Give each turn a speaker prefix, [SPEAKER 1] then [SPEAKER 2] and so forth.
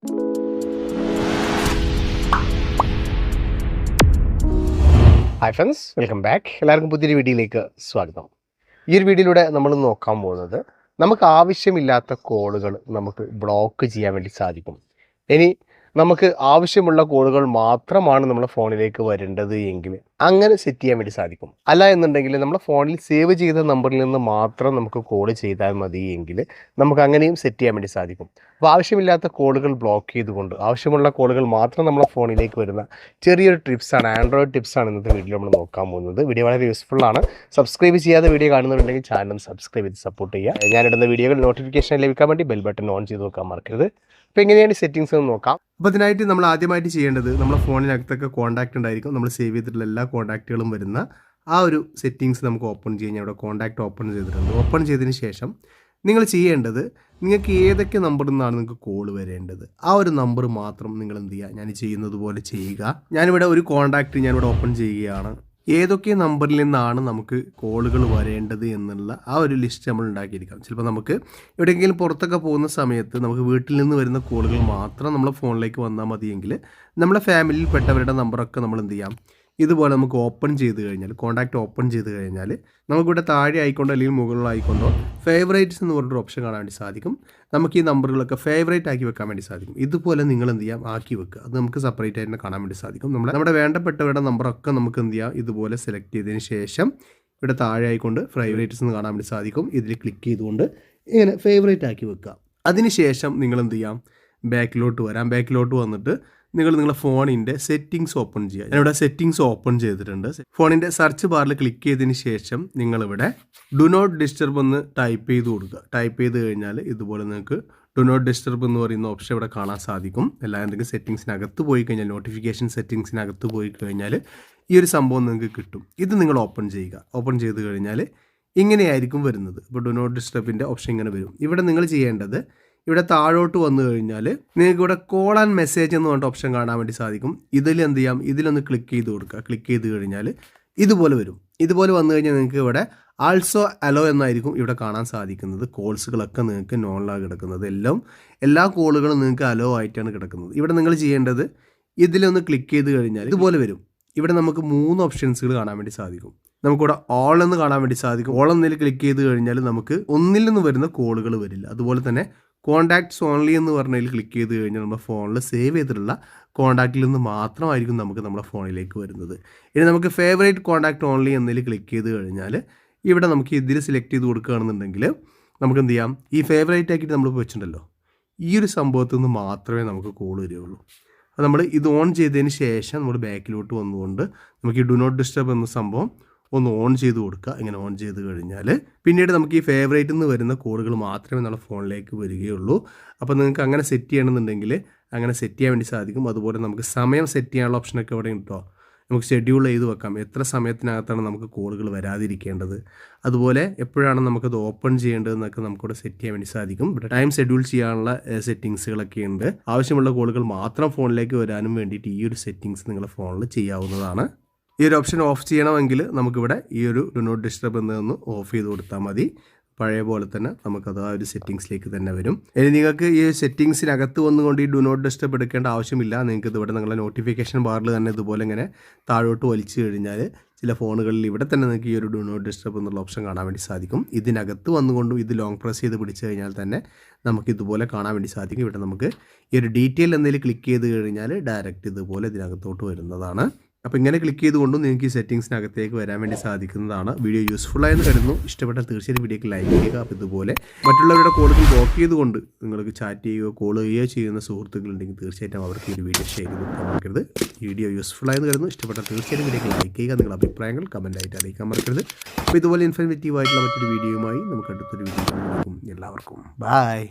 [SPEAKER 1] Hi friends welcome back എല്ലാവർക്കും പുതിയൊരു വീഡിയോയിലേക്ക് സ്വാഗതം. ഈ ഒരു വീഡിയോയിലൂടെ നമ്മൾ നോക്കാൻ പോകുന്നത് നമുക്ക് ആവശ്യമില്ലാത്ത കോളുകൾ നമുക്ക് ബ്ലോക്ക് ചെയ്യാൻ വേണ്ടി സാധിക്കും. ഇനി നമുക്ക് ആവശ്യമുള്ള കോളുകൾ മാത്രമാണ് നമ്മുടെ ഫോണിലേക്ക് വരേണ്ടത് എങ്കിൽ അങ്ങനെ സെറ്റ് ചെയ്യാൻ വേണ്ടി സാധിക്കും. അല്ല എന്നുണ്ടെങ്കിൽ നമ്മുടെ ഫോണിൽ സേവ് ചെയ്ത നമ്പറിൽ നിന്ന് മാത്രം നമുക്ക് കോൾ ചെയ്താൽ മതി എങ്കിൽ നമുക്ക് അങ്ങനെയും സെറ്റ് ചെയ്യാൻ വേണ്ടി സാധിക്കും. അപ്പോൾ ആവശ്യമില്ലാത്ത കോളുകൾ ബ്ലോക്ക് ചെയ്തുകൊണ്ട് ആവശ്യമുള്ള കോളുകൾ മാത്രം നമ്മുടെ ഫോണിലേക്ക് വരുന്ന ചെറിയൊരു ടിപ്സാണ് ആൻഡ്രോയിഡ് ടിപ്സാണ് ഇന്നത്തെ വീഡിയോ നമ്മൾ നോക്കാൻ പോകുന്നത്. വീഡിയോ വളരെ യൂസ്ഫുൾ ആണ്. സബ്സ്ക്രൈബ് ചെയ്യാതെ വീഡിയോ കാണുന്നുണ്ടെങ്കിൽ ചാനൽ സബ്സ്ക്രൈബ് ചെയ്ത് സപ്പോർട്ട് ചെയ്യുക. ഞാനിടുന്ന വീഡിയോകൾ നോട്ടിഫിക്കേഷൻ ലഭിക്കാൻ വേണ്ടി ബെൽ ബട്ടൺ ഓൺ ചെയ്ത് നോക്കാൻ മറക്കരുത്. അപ്പോൾ എങ്ങനെയാണ് സെറ്റിങ്സ് എന്ന് നോക്കാം.
[SPEAKER 2] അപ്പോൾ അതിനായിട്ട് നമ്മൾ ആദ്യമായിട്ട് ചെയ്യേണ്ടത് നമ്മുടെ ഫോണിനകത്തൊക്കെ കോൺടാക്റ്റ് ഉണ്ടായിരിക്കും. നമ്മൾ സേവ് ചെയ്തിട്ടുള്ള എല്ലാ കോൺടാക്റ്റുകളും വരുന്ന ആ ഒരു സെറ്റിങ്സ് നമുക്ക് ഓപ്പൺ ചെയ്യാൻ കഴിഞ്ഞാൽ ഇവിടെ കോൺടാക്റ്റ് ഓപ്പൺ ചെയ്തിട്ടുണ്ട്. ഓപ്പൺ ചെയ്തതിന് ശേഷം നിങ്ങൾ ചെയ്യേണ്ടത് നിങ്ങൾക്ക് ഏതൊക്കെ നമ്പറിൽ നിന്നാണ് നിങ്ങൾക്ക് കോൾ വരേണ്ടത്? ആ ഒരു നമ്പർ മാത്രം നിങ്ങൾ എന്ത് ചെയ്യുക? ഞാൻ ചെയ്യുന്നത് പോലെ ചെയ്യുക. ഞാനിവിടെ ഒരു കോൺടാക്റ്റ് ഞാനിവിടെ ഓപ്പൺ ചെയ്യുകയാണ്. ഏതൊക്കെ നമ്പറിൽ നിന്നാണ് നമുക്ക് കോളുകൾ വരേണ്ടത് എന്നുള്ള ആ ഒരു ലിസ്റ്റ് നമ്മൾ ഉണ്ടാക്കിയിരിക്കാം. ചിലപ്പോൾ നമുക്ക് എവിടെയെങ്കിലും പുറത്തൊക്കെ പോകുന്ന സമയത്ത് നമുക്ക് വീട്ടിൽ നിന്ന് വരുന്ന കോളുകൾ മാത്രം നമ്മളെ ഫോണിലേക്ക് വന്നാൽ മതിയെങ്കിൽ നമ്മളെ ഫാമിലിയിൽ പെട്ടവരുടെ നമ്പറൊക്കെ നമ്മൾ എന്ത് ചെയ്യാം? ഇതുപോലെ നമുക്ക് ഓപ്പൺ ചെയ്ത് കഴിഞ്ഞാൽ കോൺടാക്റ്റ് ഓപ്പൺ ചെയ്ത് കഴിഞ്ഞാൽ നമുക്കിവിടെ താഴെ ആയിക്കൊണ്ടോ അല്ലെങ്കിൽ മുകളിലായിക്കൊണ്ടോ ഫേവറേറ്റ്സ് എന്ന് പറഞ്ഞൊരു ഓപ്ഷൻ കാണാൻ വേണ്ടി സാധിക്കും. നമുക്ക് ഈ നമ്പറുകളൊക്കെ ഫേവറേറ്റ് ആക്കി വെക്കാൻ വേണ്ടി സാധിക്കും. ഇതുപോലെ നിങ്ങൾ എന്ത് ചെയ്യാം? ആക്കി വെക്കുക. അത് നമുക്ക് സെപ്പറേറ്റ് ആയിട്ട് കാണാൻ വേണ്ടി സാധിക്കും. നമ്മുടെ നമ്മുടെ വേണ്ടപ്പെട്ടവരുടെ നമ്പറൊക്കെ നമുക്ക് എന്ത് ചെയ്യാം? ഇതുപോലെ സെലക്ട് ചെയ്തതിന് ശേഷം ഇവിടെ താഴെ ആയിക്കൊണ്ട് ഫേവറേറ്റ്സ് എന്ന് കാണാൻ വേണ്ടി സാധിക്കും. ഇതിൽ ക്ലിക്ക് ചെയ്തുകൊണ്ട് ഇങ്ങനെ ഫേവറേറ്റ് ആക്കി വെക്കുക. അതിനുശേഷം നിങ്ങൾ എന്ത് ചെയ്യാം? ബാക്കിലോട്ട് വരാം. ബാക്കിലോട്ട് വന്നിട്ട് നിങ്ങൾ നിങ്ങളുടെ ഫോണിന്റെ സെറ്റിംഗ്സ് ഓപ്പൺ ചെയ്യുക. ഞാനിവിടെ സെറ്റിംഗ്സ് ഓപ്പൺ ചെയ്തിട്ടുണ്ട്. ഫോണിന്റെ സെർച്ച് ബാറിൽ ക്ലിക്ക് ചെയ്തതിന് ശേഷം നിങ്ങളിവിടെ ഡു നോട്ട് ഡിസ്റ്റർബ് എന്ന് ടൈപ്പ് ചെയ്ത് കൊടുക്കുക. ടൈപ്പ് ചെയ്ത് കഴിഞ്ഞാൽ ഇതുപോലെ നിങ്ങൾക്ക് ഡു നോട്ട് ഡിസ്റ്റർബ് എന്ന് പറയുന്ന ഓപ്ഷൻ ഇവിടെ കാണാൻ സാധിക്കും. എല്ലാ എന്തെങ്കിലും സെറ്റിങ്സിനകത്ത് പോയി കഴിഞ്ഞാൽ നോട്ടിഫിക്കേഷൻ സെറ്റിംഗ്സിനകത്ത് പോയി കഴിഞ്ഞാൽ ഈ ഒരു സംഭവം നിങ്ങൾക്ക് കിട്ടും. ഇത് നിങ്ങൾ ഓപ്പൺ ചെയ്യുക. ഓപ്പൺ ചെയ്ത് കഴിഞ്ഞാൽ ഇങ്ങനെയായിരിക്കും വരുന്നത്. ഇപ്പോൾ ഡു നോട്ട് ഡിസ്റ്റർബിന്റെ ഓപ്ഷൻ ഇങ്ങനെ വരും. ഇവിടെ നിങ്ങൾ ചെയ്യേണ്ടത് ഇവിടെ താഴോട്ട് വന്നു കഴിഞ്ഞാൽ നിങ്ങൾക്ക് ഇവിടെ കോൾ ആൻഡ് മെസ്സേജ് എന്ന് പറഞ്ഞ ഓപ്ഷൻ കാണാൻ വേണ്ടി സാധിക്കും. ഇതിൽ എന്ത് ചെയ്യാം? ഇതിലൊന്ന് ക്ലിക്ക് ചെയ്ത് കൊടുക്കുക. ക്ലിക്ക് ചെയ്ത് കഴിഞ്ഞാൽ ഇതുപോലെ വരും. ഇതുപോലെ വന്നു കഴിഞ്ഞാൽ നിങ്ങൾക്ക് ഇവിടെ ആൾസോ അലോ എന്നായിരിക്കും ഇവിടെ കാണാൻ സാധിക്കുന്നത്. കോൾസുകളൊക്കെ നിങ്ങൾക്ക് നോണിലാണ് കിടക്കുന്നത്. എല്ലാം എല്ലാ കോളുകളും നിങ്ങൾക്ക് അലോ ആയിട്ടാണ് കിടക്കുന്നത്. ഇവിടെ നിങ്ങൾ ചെയ്യേണ്ടത് ഇതിലൊന്ന് ക്ലിക്ക് ചെയ്ത് കഴിഞ്ഞാൽ ഇതുപോലെ വരും. ഇവിടെ നമുക്ക് മൂന്ന് ഓപ്ഷൻസുകൾ കാണാൻ വേണ്ടി സാധിക്കും. നമുക്കിവിടെ ഓൾ എന്ന് കാണാൻ വേണ്ടി സാധിക്കും. ഓൾ എന്നതിൽ ക്ലിക്ക് ചെയ്ത് കഴിഞ്ഞാൽ നമുക്ക് ഒന്നിൽ നിന്ന് വരുന്ന കോളുകൾ വരില്ല. അതുപോലെ തന്നെ കോൺടാക്ട്സ് ഓൺലി എന്ന് പറഞ്ഞതിൽ ക്ലിക്ക് ചെയ്ത് കഴിഞ്ഞാൽ നമ്മുടെ ഫോണിൽ സേവ് ചെയ്തിട്ടുള്ള കോണ്ടാക്റ്റിൽ നിന്ന് മാത്രമായിരിക്കും നമുക്ക് നമ്മുടെ ഫോണിലേക്ക് വരുന്നത്. ഇനി നമുക്ക് ഫേവറേറ്റ് കോണ്ടാക്ട് ഓൺലി എന്നതിൽ ക്ലിക്ക് ചെയ്ത് കഴിഞ്ഞാൽ ഇവിടെ നമുക്ക് ഇതിൽ സെലക്ട് ചെയ്ത് കൊടുക്കുകയാണെന്നുണ്ടെങ്കിൽ നമുക്ക് എന്ത് ചെയ്യാം? ഈ ഫേവറേറ്റ് ആക്കിയിട്ട് നമ്മൾ വെച്ചിട്ടുണ്ടല്ലോ. ഈ ഒരു സംഭവത്തിൽ നിന്ന് മാത്രമേ നമുക്ക് കോൾ വരികയുള്ളൂ. അപ്പോൾ നമ്മൾ ഇത് ഓൺ ചെയ്തതിന് ശേഷം നമ്മൾ ബാക്കിലോട്ട് വന്നുകൊണ്ട് നമുക്ക് ഈ ഡു നോട്ട് ഡിസ്റ്റർബ് എന്ന സംഭവം ഒന്ന് ഓൺ ചെയ്ത് കൊടുക്കുക. ഇങ്ങനെ ഓൺ ചെയ്ത് കഴിഞ്ഞാൽ പിന്നീട് നമുക്ക് ഈ ഫേവറേറ്റിൽ എന്ന് വരുന്ന കോഡുകൾ മാത്രമേ നമ്മുടെ ഫോണിലേക്ക് വരികയുള്ളൂ. അപ്പോൾ നിങ്ങൾക്ക് അങ്ങനെ സെറ്റ് ചെയ്യണമെന്നുണ്ടെങ്കിൽ അങ്ങനെ സെറ്റ് ചെയ്യാൻ വേണ്ടി സാധിക്കും. അതുപോലെ നമുക്ക് സമയം സെറ്റ് ചെയ്യാനുള്ള ഓപ്ഷനൊക്കെ ഇവിടെ ഉണ്ടോ നമുക്ക് ഷെഡ്യൂൾ ചെയ്ത് വെക്കാം. എത്ര സമയത്തിനകത്താണ് നമുക്ക് കോളുകൾ വരാതിരിക്കേണ്ടത്? അതുപോലെ എപ്പോഴാണ് നമുക്കത് ഓപ്പൺ ചെയ്യേണ്ടതെന്നൊക്കെ നമുക്കിവിടെ സെറ്റ് ചെയ്യാൻ വേണ്ടി സാധിക്കും. ഇവിടെ ടൈം ഷെഡ്യൂൾ ചെയ്യാനുള്ള സെറ്റിങ്സുകളൊക്കെ ഉണ്ട്. ആവശ്യമുള്ള കോളുകൾ മാത്രം ഫോണിലേക്ക് വരാനും വേണ്ടിയിട്ട് ഈ ഒരു സെറ്റിങ്സ് നിങ്ങളുടെ ഫോണിൽ ചെയ്യാവുന്നതാണ്. ഈ ഒരു ഓപ്ഷൻ ഓഫ് ചെയ്യണമെങ്കിൽ നമുക്കിവിടെ ഈ ഒരു ഡു നോട്ട് ഡിസ്റ്റർബ് എന്നതൊന്ന് ഓഫ് ചെയ്ത് കൊടുത്താൽ മതി. പഴയ പോലെ തന്നെ നമുക്കത് ആ ഒരു സെറ്റിങ്സിലേക്ക് തന്നെ വരും. ഇനി നിങ്ങൾക്ക് ഈ സെറ്റിങ്സിനകത്ത് വന്നുകൊണ്ട് ഈ ഡു നോട്ട് ഡിസ്റ്റർബ് എടുക്കേണ്ട ആവശ്യമില്ല. നിങ്ങൾക്ക് ഇതിവിടെ നിങ്ങളുടെ നോട്ടിഫിക്കേഷൻ ബാറിൽ തന്നെ ഇതുപോലെ ഇങ്ങനെ താഴോട്ട് വലിച്ചു കഴിഞ്ഞാൽ ചില ഫോണുകളിൽ ഇവിടെ തന്നെ നിങ്ങൾക്ക് ഈ ഒരു ഡു നോട്ട് ഡിസ്റ്റർബ് എന്നുള്ള ഓപ്ഷൻ കാണാൻ വേണ്ടി സാധിക്കും. ഇതിനകത്ത് വന്നുകൊണ്ടും ഇത് ലോങ് പ്രസ് ചെയ്ത് പിടിച്ചു കഴിഞ്ഞാൽ തന്നെ നമുക്ക് ഇതുപോലെ കാണാൻ വേണ്ടി സാധിക്കും. ഇവിടെ നമുക്ക് ഈ ഒരു ഡീറ്റെയിൽ എന്തെങ്കിലും ക്ലിക്ക് ചെയ്ത് കഴിഞ്ഞാൽ ഡയറക്റ്റ് ഇതുപോലെ ഇതിനകത്തോട്ട് വരുന്നതാണ്. അപ്പോൾ ഇങ്ങനെ ക്ലിക്ക് ചെയ്തുകൊണ്ടും നിങ്ങൾക്ക് ഈ സെറ്റിംഗ്സിനകത്തേക്ക് വരാൻ വേണ്ടി സാധിക്കുന്നതാണ്. വീഡിയോ യൂസ്ഫുൾ ആയെന്ന് കരുതുന്നു. ഇഷ്ടപ്പെട്ടാൽ തീർച്ചയായും വീഡിയോക്ക് ലൈക്ക് ചെയ്യുക. അപ്പോൾ ഇതുപോലെ മറ്റുള്ളവരുടെ കോളുകൾ ബ്ലോക്ക് ചെയ്തുകൊണ്ട് നിങ്ങൾക്ക് ചാറ്റ് ചെയ്യുകയോ കോൾ ചെയ്യുകയോ ചെയ്യുന്ന സുഹൃത്തുക്കളുണ്ടെങ്കിൽ തീർച്ചയായിട്ടും അവർക്ക് ഈ ഒരു വീഡിയോ ഷെയർ ചെയ്ത് മറക്കരുത്. വീഡിയോ യൂസ്ഫുൾ ആയെന്ന് കരുതുന്നു. ഇഷ്ടപ്പെട്ടാൽ തീർച്ചയായും വീഡിയോക്ക് ലൈക്ക് ചെയ്യുക. നിങ്ങളുടെ അഭിപ്രായങ്ങൾ കമന്റായിട്ട് അറിയിക്കാൻ മറക്കരുത്. അപ്പോൾ ഇതുപോലെ ഇൻഫർമേറ്റീവ് ആയിട്ടുള്ള മറ്റൊരു വീഡിയോയുമായി നമുക്ക് അടുത്തൊരു വീഡിയോ എല്ലാവർക്കും. ബായ്